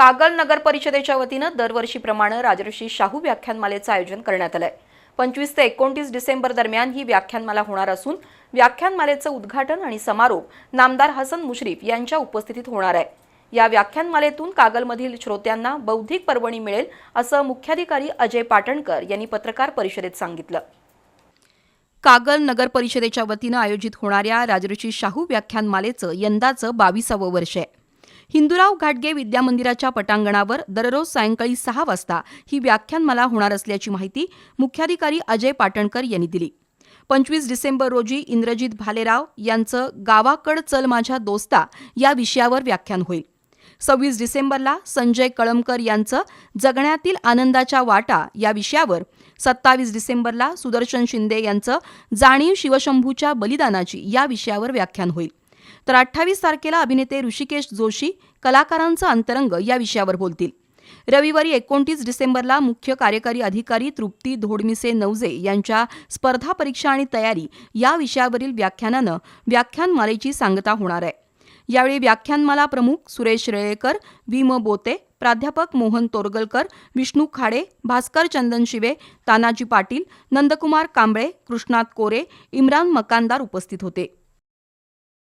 कागल नगर परिषदेच्या वतीनं दरवर्षीप्रमाणे राजर्षी शाहू व्याख्यानमालेचं आयोजन करण्यात आलंय. पंचवीस ते एकोणतीस डिसेंबर दरम्यान ही व्याख्यानमाला होणार असून व्याख्यानमालेचं उद्घाटन आणि समारोप नामदार हसन मुश्रीफ यांच्या उपस्थितीत होणार आहे. या व्याख्यानमालेतून कागलमधील श्रोत्यांना बौद्धिक पर्वणी मिळेल असं मुख्याधिकारी अजय पाटणकर यांनी पत्रकार परिषदेत सांगितलं. कागल नगर परिषदेच्या वतीनं आयोजित होणाऱ्या राजर्षी शाहू व्याख्यानमालेचं यंदाचं बावीसावं वर्ष आहे. हिंदूराव घाटगे विद्यामंदिराच्या पटांगणावर दररोज सायंकाळी सहा वाजता ही व्याख्यानमाला होणार असल्याची माहिती मुख्याधिकारी अजय पाटणकर यांनी दिली. पंचवीस डिसेंबर रोजी इंद्रजित भालेराव यांचं गावाकड चल माझ्या दोस्ता या विषयावर व्याख्यान होईल. सव्वीस डिसेंबरला संजय कळमकर यांचं जगण्यातील आनंदाच्या वाटा या विषयावर सत्तावीस डिसेंबरला सुदर्शन शिंदे यांचं जाणीव शिवशंभूच्या बलिदानाची या विषयावर व्याख्यान होईल. तर अठ्ठावीस तारखेला अभिनेते ऋषिकेश जोशी कलाकारांचं अंतरंग या विषयावर बोलतील. रविवारी एकोणतीस डिसेंबरला मुख्य कार्यकारी अधिकारी तृप्ती धोडमिसे नवजे यांच्या स्पर्धा परीक्षा आणि तयारी या विषयावरील व्याख्यानानं व्याख्यानमालेची सांगता होणार आहे. यावेळी व्याख्यानमाला प्रमुख सुरेश रेळेकर व्ही म बोते प्राध्यापक मोहन तोरगलकर विष्णू खाडे भास्कर चंदन शिवे तानाजी पाटील नंदकुमार कांबळे कृष्णात कोरे इम्रान मकानदार उपस्थित होते.